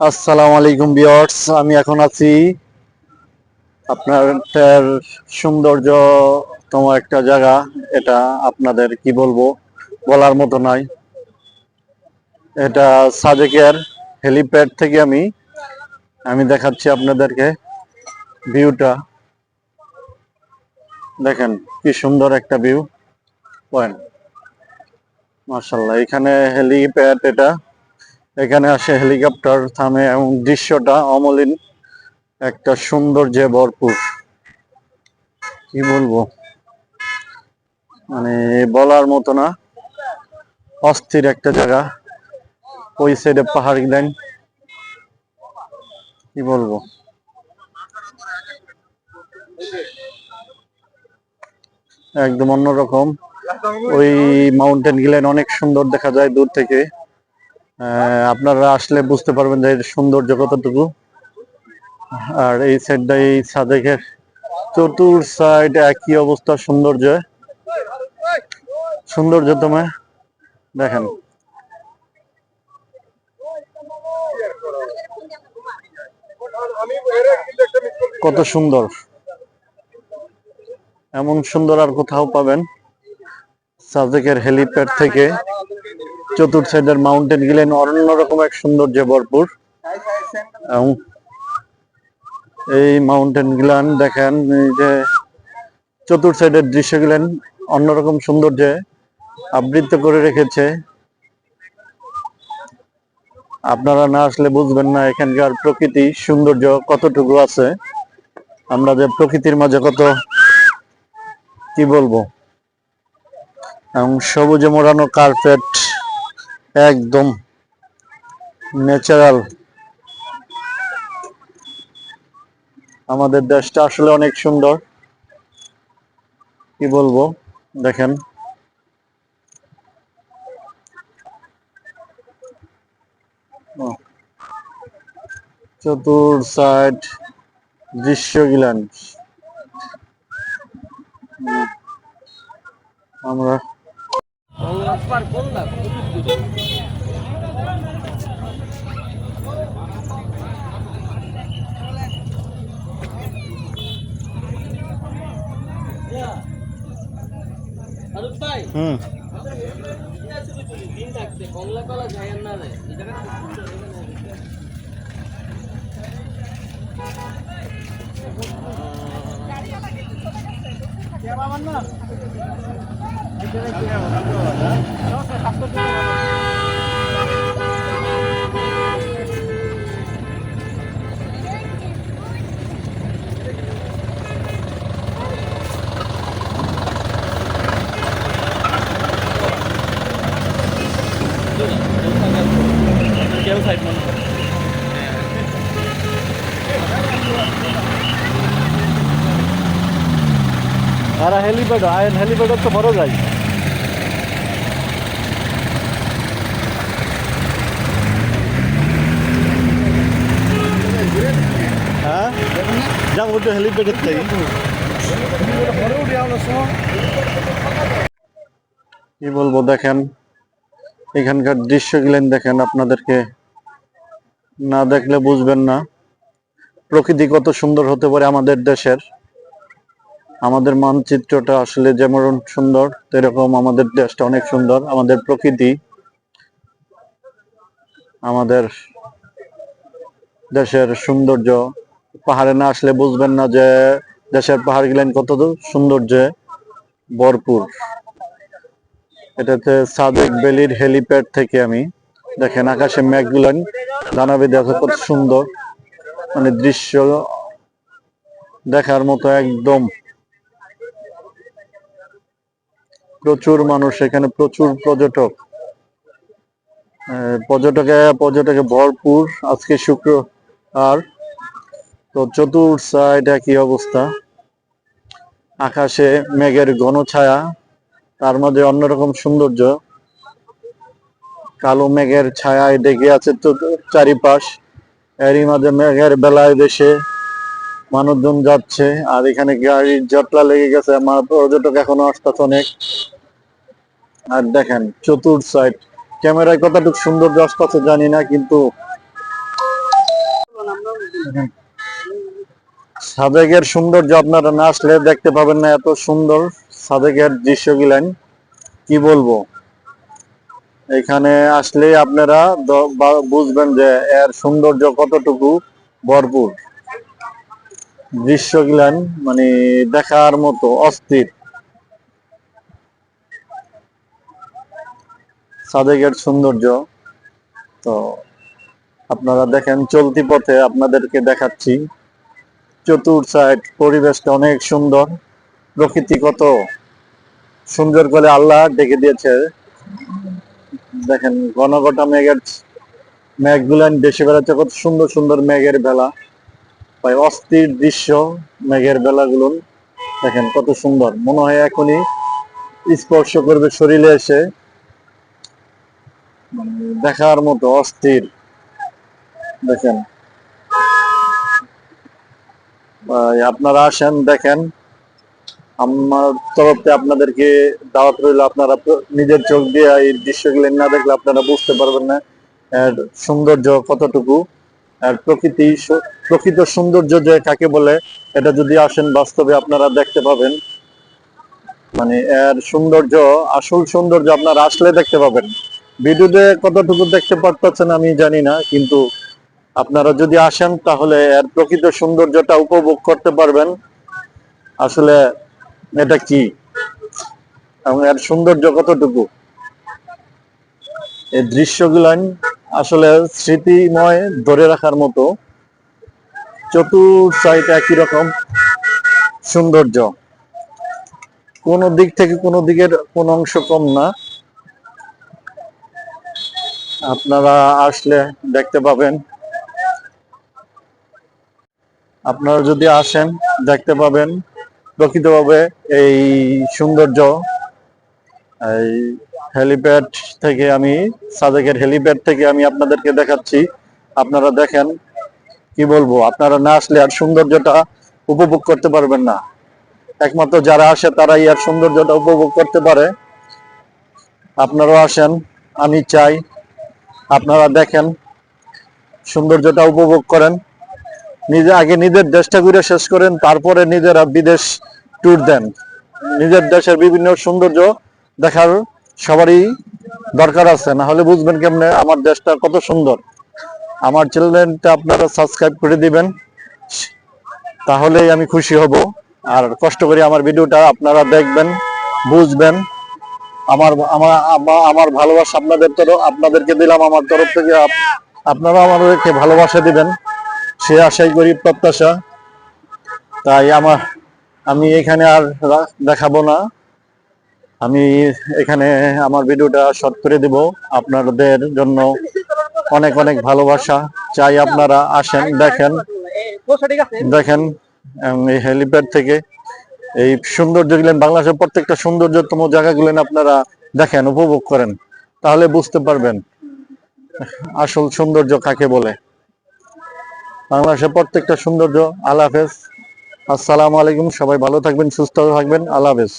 আসসালামু আলাইকুম বিয়ার্স আমি এখন আছি আপনার সৌন্দর্যতম একটা জায়গা, এটা আপনাদের কি বলব, বলার মতো নয় এটা সাজেকের হেলিপ্যাড থেকে আমি আমি দেখাচ্ছি আপনাদেরকে ভিউটা। দেখেন কি সুন্দর একটা ভিউ। পয়েন্ট। মার্শাল্লাহ এখানে হেলিপ্যাড এটা এখানে আসে হেলিকপ্টার থামে এবং দৃশ্যটা অমলিন, একটা সৌন্দর্যে ভরপুর। কি বলব? মানে বলার মতো না। অস্থির একটা জায়গা। ওই সাইডে পাহাড়ি লাইন কি বলব? একদম অন্যরকম। ওই মাউন্টেন গিলেন, অনেক সুন্দর দেখা যায় দূর থেকে। আপনারা আসলে বুঝতে পারবেন যে এর সৌন্দর্য কতটুকু। আর এই সাইডটা এই সাদেকের চতুর সাইড একই অবস্থা, সৌন্দর্য। সৌন্দর্য তোমার, দেখেন। কত সুন্দর। এমন সুন্দর আর কোথাও পাবেন সাজেকের হেলিপ্যাড থেকে। চতুর্থ সাইডের মাউন্টেন গেলেন অন্যরকম এক সৌন্দর্যে ভরপুর। এই মাউন্টেন গিলান দেখেন, এই যে চতুর্থ সাইডের দৃশ্য গিলেন অন্যরকম সৌন্দর্যে আবৃত করে রেখেছে। আপনারা না আসলে বুঝবেন না, এখানকার প্রকৃতি সৌন্দর্য কতটুকু আছে। আমরা যে প্রকৃতির মাঝে কত, কি বলব? এবং সবুজে মোড়ানো কার্পেট একদম ন্যাচারাল আমাদের দেশটা আসলে অনেক সুন্দর। কি বলব? দেখেন। চতুর সাইড দৃশ্য গিলান আমরা ভাই হুম। কমলা কলা যায় না রে এই জায়গাটা খুব সুন্দর এখানে কেউ সাইড মনে করে আর হেলিপ্যাড আয়ন হেলিপ্যাড তো বড় যায় হ্যাঁ যাব তো হেলিপ্যাডের থেকে কি বলব দেখেন, এখানকার দৃশ্য গেলেন দেখেন আপনাদেরকে। না দেখলে বুঝবেন না। প্রকৃতি কত সুন্দর হতে পারে আমাদের দেশের। আমাদের মানচিত্রটা আসলে যেমন সুন্দর সেরকম আমাদের দেশটা অনেক সুন্দর, আমাদের প্রকৃতি, আমাদের দেশের সৌন্দর্য, পাহাড়ে না আসলে বুঝবেন না যে দেশের পাহাড় গিলেন কত সৌন্দর্যে, ভরপুর। এটাতে সাদেক বেলির হেলিপ্যাড থেকে আমি দেখেন আকাশে মেঘগুলান দানা বেঁধে আছে কত সুন্দর। মানে দৃশ্য দেখার মতো একদম প্রচুর মানুষ এখানে, প্রচুর পর্যটক। পর্যটকে পর্যটকে ভরপুর। আজকে শুক্র, আর তো চতুর সাইড একই অবস্থা? আকাশে মেঘের ঘন ছায়া, তার মধ্যে অন্যরকম সৌন্দর্য। কালো মেঘের ছায়ায় ডেকে আছে চারিপাশ। এরই মাঝে মেঘের বেলায় দেশে মানুষজন যাচ্ছে, আর এখানে গাড়ির জটলা লেগে গেছে। আমার পর্যটক এখনও আসতেছে অনেক। আর দেখেন, চতুর সাইড ক্যামেরায় কতটুকু সুন্দর আসতেছে জানি না, কিন্তু সাদেকের সৌন্দর্য আপনারা না আসলে দেখতে পাবেন না, এত সুন্দর সাদেকের দৃশ্য গিলেন কি বলব? এখানে আসলে আপনারা বুঝবেন যে এর সৌন্দর্য কতটুকু ভরপুর। দৃশ্য গিলেন মানে দেখার মতো, অস্থির। সাদেকের সৌন্দর্য। তো আপনারা দেখেন, চলতি পথে আপনাদেরকে দেখাচ্ছি। চতুর সাইড পরিবেশটা অনেক সুন্দর। প্রকৃতি কত সুন্দর করে আল্লাহ ডেকে দিয়েছে। দেখেন, ঘন ঘটা মেঘের মেঘগুলান দেশে বেড়াচ্ছে, কত সুন্দর সুন্দর মেঘের বেলা। অস্থির দৃশ্য মেঘের বেলাগুলো। দেখেন, কত সুন্দর। মনে হয় এখনই স্পর্শ করবে শরীরে এসে। দেখার মতো অস্থির। দেখেন। আপনারা আসেন, দেখেন। আমার তরফ আপনাদেরকে দাওয়াত রইল। আপনারা নিজের চোখ দিয়ে এই দৃশ্যগুলো না দেখলে আপনারা বুঝতে পারবেন না এর সৌন্দর্য কতটুকু। আর প্রকৃতি প্রকৃত সৌন্দর্য যে কাকে বলে, এটা যদি আসেন, বাস্তবে আপনারা দেখতে পাবেন। মানে এর সৌন্দর্য, আসল সৌন্দর্য আপনারা আসলে দেখতে পাবেন। ভিডিওতে কতটুকু দেখতে পারতেছেন আমি জানি না, কিন্তু আপনারা যদি আসেন তাহলে এর প্রকৃত সৌন্দর্যটা উপভোগ করতে পারবেন। আসলে এটা কি? এবং এর সৌন্দর্য কতটুকু? এই দৃশ্যগুলান আসলে স্মৃতিময় ধরে রাখার মতো। চতুর সাইড একই রকম সৌন্দর্য। কোন দিক থেকে কোন দিকের কোন অংশ কম না। আপনারা আসলে দেখতে পাবেন। আপনারা যদি আসেন, দেখতে পাবেন প্রকৃতভাবে এই সৌন্দর্য। এই হেলিপ্যাড থেকে আমি, সাদেকের হেলিপ্যাড থেকে আমি আপনাদেরকে দেখাচ্ছি। আপনারা দেখেন, কি বলব, আপনারা না আসলে আর সৌন্দর্যটা উপভোগ করতে পারবেন না। একমাত্র যারা আসে, তারাই আর সৌন্দর্যটা উপভোগ করতে পারে। আপনারাও আসেন, আমি চাই আপনারা দেখেন, সৌন্দর্যটা উপভোগ করেন। নিজে আগে নিজের দেশটা ঘুরে শেষ করেন, তারপরে নিজেরা বিদেশ ট্যুর দেন। নিজের দেশের বিভিন্ন সৌন্দর্য দেখার সবারই দরকার আছে। না হলে বুঝবেন কেমনে আমার দেশটা কত সুন্দর। আমার চ্যানেলটা আপনারা সাবস্ক্রাইব করে দিবেন। তাহলেই আমি খুশি হব। আর কষ্ট করে আমার ভিডিওটা আপনারা দেখবেন, বুঝবেন। আমার আমার আমার ভালোবাসা আপনাদের তরফ, আপনাদেরকে দিলাম আমার তরফ থেকে। আপ- আপনারা আমাদেরকে ভালোবাসা দিবেন। সে আশাই করি, প্রত্যাশা। তাই আমার, আমি এখানে আর দেখাবো না। আমি এখানে আমার ভিডিওটা শর্ট করে দেব। আপনাদের জন্য অনেক অনেক ভালোবাসা। চাই আপনারা আসেন, দেখেন। দেখেন এই হেলিপ্যাড থেকে এই সৌন্দর্য গুলেন বাংলাদেশের প্রত্যেকটা সৌন্দর্যতম জায়গা জায়গাগুলেন আপনারা দেখেন, উপভোগ করেন। তাহলে বুঝতে পারবেন আসল সৌন্দর্য কাকে বলে। বাংলাদেশের প্রত্যেকটা সৌন্দর্য, আল্লাহ হাফেজ। আসসালামু আলাইকুম, সবাই ভালো থাকবেন, সুস্থ থাকবেন, আল্লাহ হাফেজ।